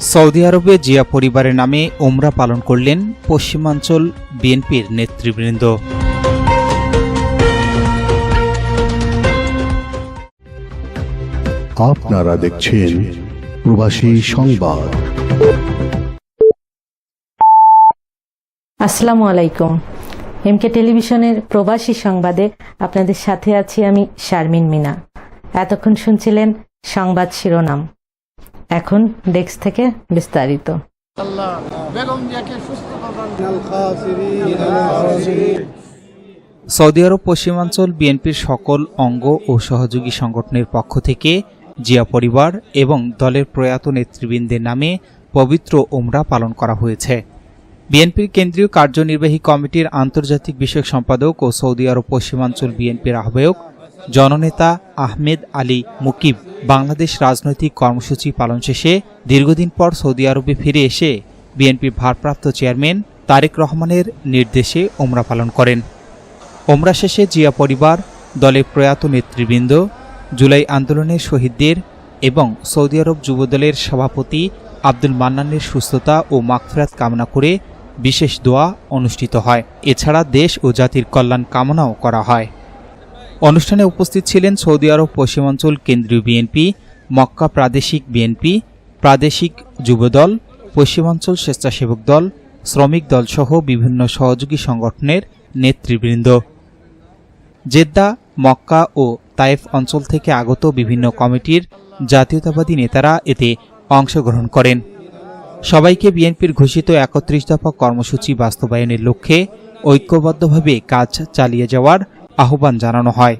Saudi আরবে জিয়া পরিবারের নামে ওমরা পালন করলেন পশ্চিমাঞ্চল বিএনপির নেতৃবৃন্দ। আপনারা দেখছেন প্রবাসী সংবাদ। আসসালামু আলাইকুম। এমকে টেলিভিশনের প্রবাসী সংবাদে আপনাদের সাথে আছি আমি শারমিন মিনা। এতক্ষণ শুনছিলেন সংবাদ শিরোনাম। এখন ডেস্ক থেকে বিস্তারিত। সৌদি আরব পশ্চিমাঞ্চল বিএনপির সকল অঙ্গ ও সহযোগী সংগঠনের পক্ষ থেকে জিয়া পরিবার এবং দলের প্রয়াত নেতৃবৃন্দের নামে পবিত্র ওমরা পালন করা হয়েছে। বিএনপির কেন্দ্রীয় কার্যনির্বাহী কমিটির আন্তর্জাতিক বিষয়ক সম্পাদক ও সৌদি আরব পশ্চিমাঞ্চল বিএনপির আহ্বায়ক জননেতা আহমেদ আলী মুকিব বাংলাদেশ রাজনৈতিক কর্মসূচি পালন শেষে দীর্ঘদিন পর সৌদি আরবে ফিরে এসে বিএনপির ভারপ্রাপ্ত চেয়ারম্যান তারেক রহমানের নির্দেশে ওমরা পালন করেন। ওমরা শেষে জিয়া পরিবার দলের প্রয়াত নেতৃবৃন্দ, জুলাই আন্দোলনের শহীদদের এবং সৌদি আরব যুবদলের সভাপতি আব্দুল মান্নানের সুস্থতা ও মাগফিরাত কামনা করে বিশেষ দোয়া অনুষ্ঠিত হয়। এছাড়া দেশ ও জাতির কল্যাণ কামনাও করা হয়। অনুষ্ঠানে উপস্থিত ছিলেন সৌদি আরব পশ্চিমাঞ্চল কেন্দ্রীয় বিএনপি, মক্কা প্রাদেশিক বিএনপি, প্রাদেশিক যুবদল, পশ্চিমাঞ্চল স্বেচ্ছাসেবক দল, শ্রমিক দলসহ বিভিন্ন সহযোগী সংগঠনের নেতৃবৃন্দ। জেদ্দা, মক্কা ও তায়েফ অঞ্চল থেকে আগত বিভিন্ন কমিটির জাতীয়তাবাদী নেতারা এতে অংশগ্রহণ করেন। সবাইকে বিএনপির ঘোষিত একত্রিশ দফা কর্মসূচি বাস্তবায়নের লক্ষ্যে ঐক্যবদ্ধভাবে কাজ চালিয়ে যাওয়ার আহ্বান জানানো হয়।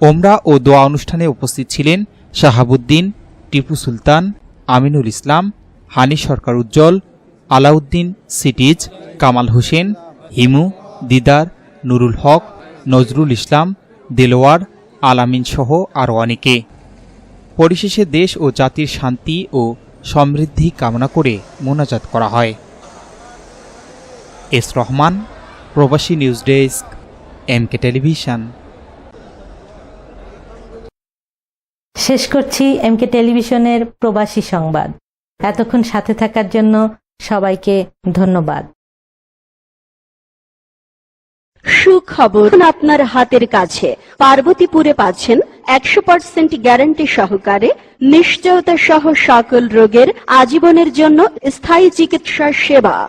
ওমরা ও দোয়া অনুষ্ঠানে উপস্থিত ছিলেন শাহাবুদ্দিন, টিপু সুলতান, আমিনুল ইসলাম, হানি সরকার উজ্জ্বল, আলাউদ্দিন সিটিজ, কামাল হোসেন, হিমু, দিদার, নুরুল হক, নজরুল ইসলাম, দেলোয়ার, আলামিন সহ আরও অনেকে। পরিশেষে দেশ ও জাতির শান্তি ও সমৃদ্ধি কামনা করে মোনাজাত করা হয়। এস রহমান, প্রবাসী নিউজ ডেস্ক। MK television. শেষ করছি এমকে টেলিভিশনের প্রবাসী সংবাদ। এতক্ষণ সাথে থাকার জন্য সবাইকে ধন্যবাদ। সুখবর আপনার হাতের কাছে। পার্বতীপুরে পাচ্ছেন একশো পার্সেন্ট গ্যারান্টি সহকারে নিশ্চয়তা সহ সকল রোগের আজীবনের জন্য স্থায়ী চিকিৎসা সেবা।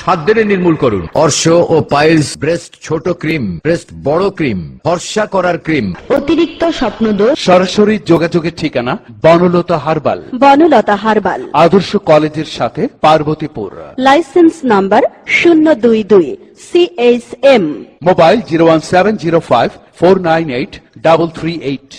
সাত দিনে নির্মূল করুন। অর্শ ও পাইলস ব্রেস্ট ছোট ক্রিম ব্রেস্ট বড় ক্রিম ফর্সা করার ক্রিম। অতিরিক্ত স্বপ্নদোষ। সরাসরি যোগাযোগের ঠিকানা বনলতা হারবাল। বনলতা হারবাল। আদর্শ কলেজের সাথে পার্বতীপুর। লাইসেন্স নাম্বার শূন্য দুই দুই C H M mobile zero one seven zero five four nine eight double three eight.